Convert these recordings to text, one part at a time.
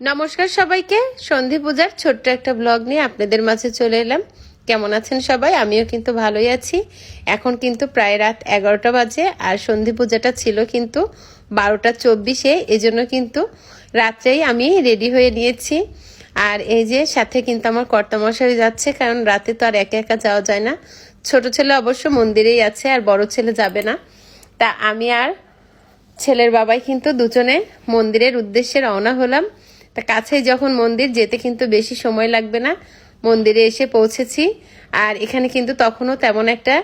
নমস্কার সবাইকে। সন্ধি পূজার ছোট্ট একটা ব্লগ নিয়ে আপনাদের মাঝে চলে এলাম। কেমন আছেন সবাই? আমিও কিন্তু ভালোই আছি। এখন কিন্তু প্রায় রাত এগারোটা বাজে আর সন্ধি পূজাটা ছিল কিন্তু বারোটা চব্বিশে। এজন্য কিন্তু রাত্রেই আমি রেডি হয়ে নিয়েছি। আর এই যে সাথে কিন্তু আমার কর্তামশাই যাচ্ছে, কারণ রাতে তো আর একা একা যাওয়া যায় না। ছোট ছেলে অবশ্য মন্দিরেই আছে আর বড় ছেলে যাবে না। তা আমি আর ছেলের বাবাই কিন্তু দুজনে মন্দিরের উদ্দেশ্যে রওনা হলাম। তা কাছেই যখন মন্দির, যেতে কিন্তু বেশি সময় লাগবে না। মন্দিরে এসে পৌঁছেছি। আর এখানে কিন্তু তখনও তেমন একটা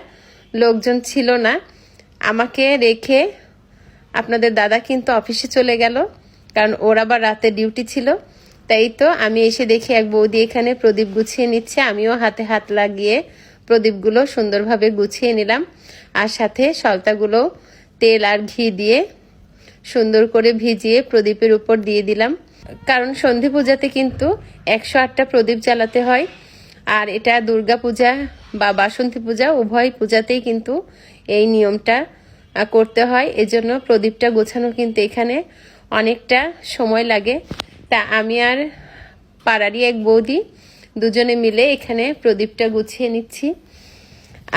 লোকজন ছিল না। আমাকে রেখে আপনাদের দাদা কিন্তু অফিসে চলে গেল, কারণ ওর আবার রাতে ডিউটি ছিল। তাই তো আমি এসে দেখি এক বৌদি এখানে প্রদীপ গুছিয়ে নিচ্ছে। আমিও হাতে হাত লাগিয়ে প্রদীপগুলো সুন্দরভাবে গুছিয়ে নিলাম। আর সাথে সলতাগুলো তেল আর ঘি দিয়ে সুন্দর করে ভিজিয়ে প্রদীপের উপর দিয়ে দিলাম। কারণ সন্ধি পূজাতে কিন্তু একশো আটটা প্রদীপ জ্বালাতে হয়, আর এটা দুর্গা পূজা বা বাসন্তী পূজা, উভয় পূজাতেই কিন্তু এই নিয়মটা করতে হয়। এজন্য প্রদীপটা গোছানো কিন্তু এখানে অনেকটা সময় লাগে। তা আমি আর পাড়ারই এক বৌদি দুজনে মিলে এখানে প্রদীপটা গুছিয়ে নিচ্ছি।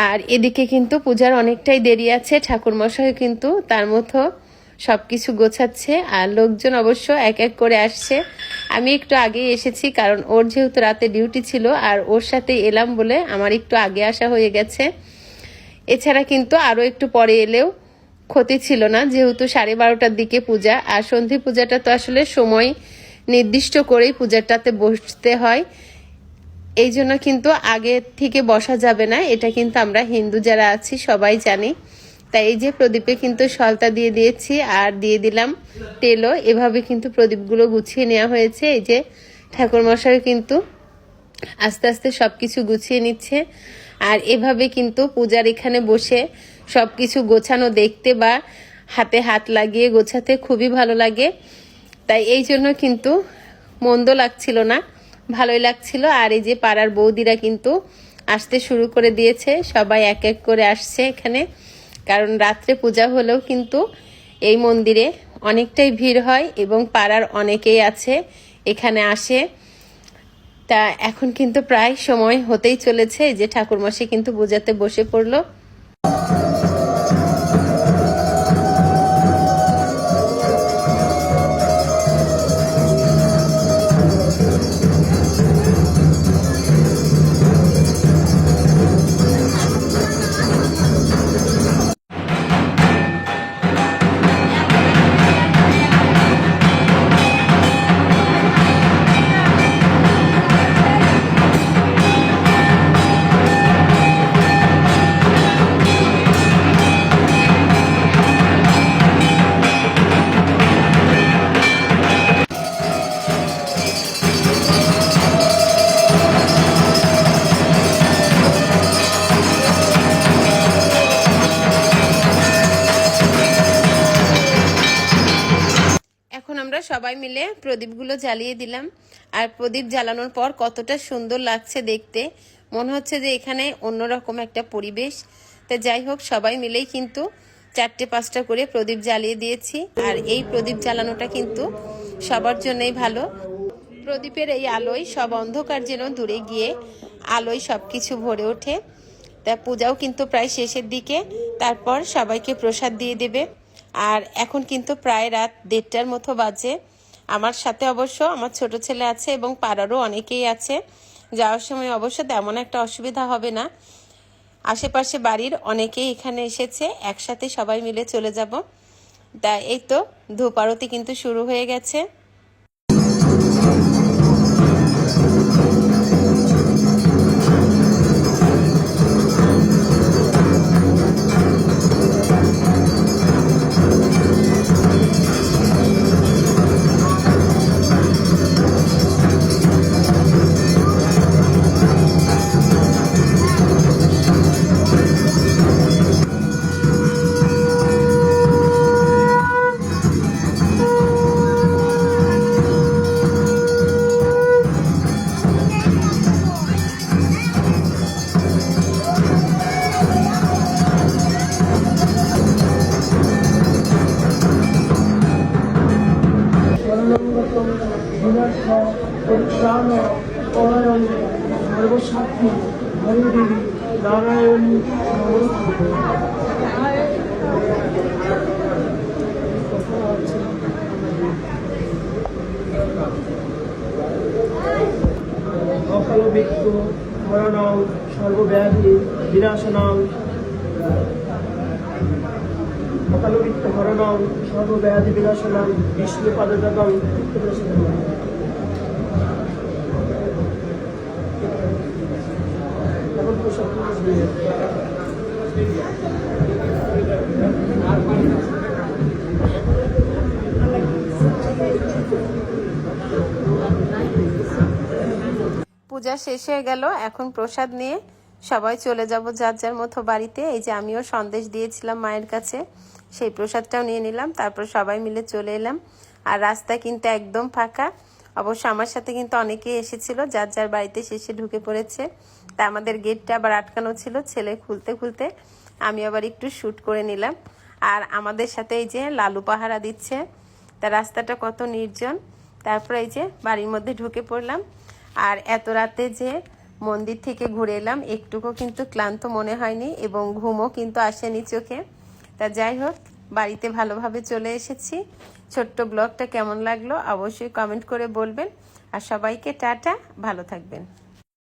আর এদিকে কিন্তু পূজার অনেকটাই দেরি আছে, ঠাকুরমশাই কিন্তু তার মতো সবকিছু গোছাচ্ছে আর লোকজন অবশ্য এক এক করে আসছে। আমি একটু আগে এসেছি কারণ ওর যেহেতু রাতে ডিউটি ছিল আর ওর সাথে এলাম বলে আমার একটু আগে আসা হয়ে গেছে। এছাড়া কিন্তু আরও একটু পরে এলেও ক্ষতি ছিল না, যেহেতু সাড়ে বারোটার দিকে পূজা আর সন্ধি পূজাটা তো আসলে সময় নির্দিষ্ট করেই পূজাটাতে বসতে হয়। এই জন্য কিন্তু আগে থেকে বসা যাবে না, এটা কিন্তু আমরা হিন্দু যারা আছি সবাই জানি। তাই এই যে প্রদীপে কিন্তু সলতা দিয়ে দিয়েছি আর দিয়ে দিলাম তেলও। এভাবে কিন্তু প্রদীপগুলো গুছিয়ে নেওয়া হয়েছে। এই যে ঠাকুরমশাই কিন্তু আস্তে আস্তে সব কিছু গুছিয়ে নিচ্ছে। আর এভাবে কিন্তু পূজার এখানে বসে সব কিছু গোছানো দেখতে বা হাতে হাত লাগিয়ে গোছাতে খুবই ভালো লাগে। তাই এই জন্য কিন্তু মন্দ লাগছিল না, ভালোই লাগছিল। আর এই যে পাড়ার বৌদিরা কিন্তু আসতে শুরু করে দিয়েছে। সবাই এক এক করে আসছে এখানে। কারণ রাত্রে পূজা হলেও কিন্তু এই মন্দিরে অনেকটাই ভিড় হয় এবং পাড়ার অনেকেই আছে, এখানে আসে। তা এখন কিন্তু প্রায় সময় হতেই চলেছে যে ঠাকুরমশাই কিন্তু বোঝাতে বসে পড়ল। সবাই মিলে প্রদীপগুলো জ্বালিয়ে দিলাম। আর প্রদীপ জ্বালানোর পর কতটা সুন্দর লাগছে দেখতে। মনে হচ্ছে যে এখানে অন্যরকম একটা পরিবেশ। তা যাই হোক, সবাই মিলেই কিন্তু চারটে পাঁচটা করে প্রদীপ জ্বালিয়ে দিয়েছি। আর এই প্রদীপ জ্বালানোটা কিন্তু সবার জন্যই ভালো। প্রদীপের এই আলোয় সব অন্ধকার যেন দূরে গিয়ে আলোয় সব কিছু ভরে ওঠে। তা পূজাও কিন্তু প্রায় শেষের দিকে। তারপর সবাইকে প্রসাদ দিয়ে দেবে। আর এখন কিন্তু প্রায় রাত দেড়টার মতো বাজে। আমার সাথে অবশ্য আমার ছোট ছেলে আছে এবং পাড়ারও অনেকেই আছে। যাওয়ার সময় অবশ্য তেমন একটা অসুবিধা হবে না। আশেপাশে বাড়ির অনেকেই এখানে এসেছে, একসাথে সবাই মিলে চলে যাব। তা এই তো ধূপারতি কিন্তু শুরু হয়ে গেছে। বিনাশ পরিত্রাণ পরায়ণ সর্বসাক্ষী হরিদেবী নারায়ণী নমস্তে অকালবিক্ষ হরণাম সর্বব্যাধি বিনাশনাম পূজা শেষ হয়ে গেল, এখন প্রসাদ নিয়ে সবাই চলে যাব যার যার মতো বাড়িতে। এই যে আমিও সন্দেশ দিয়েছিলাম মায়ের কাছে। সেই প্রসাদটাও নিয়ে নিলাম, তারপর সবাই মিলে চলে এলাম। আর রাস্তা কিন্তু একদম ফাঁকা। অবশ্য আমার সাথে কিন্তু অনেকেই এসেছিল, যার যার বাড়িতে শেষে ঢুকে পড়েছে। তা আমাদের গেটটা আবার আটকানো ছিল ছেলে খুলতে খুলতে। আমি আবার একটু শ্যুট করে নিলাম। আর আমাদের সাথে এই যে লালু পাহারা দিচ্ছে, তা রাস্তাটা কত নির্জন। তারপরে এই যে বাড়ির মধ্যে ঢুকে পড়লাম। আর এত রাতে যে মন্দির থেকে ঘুরে এলাম, একটুকু কিন্তু ক্লান্ত মনে হয়নি এবং ঘুমও কিন্তু আসেনি চোখে। তা যাই হোক, বাড়িতে ভালোভাবে চলে এসেছি। ছোট্ট ব্লগটা কেমন লাগল অবশ্যই কমেন্ট করে বলবেন। আর সবাইকে টাটা, ভালো থাকবেন।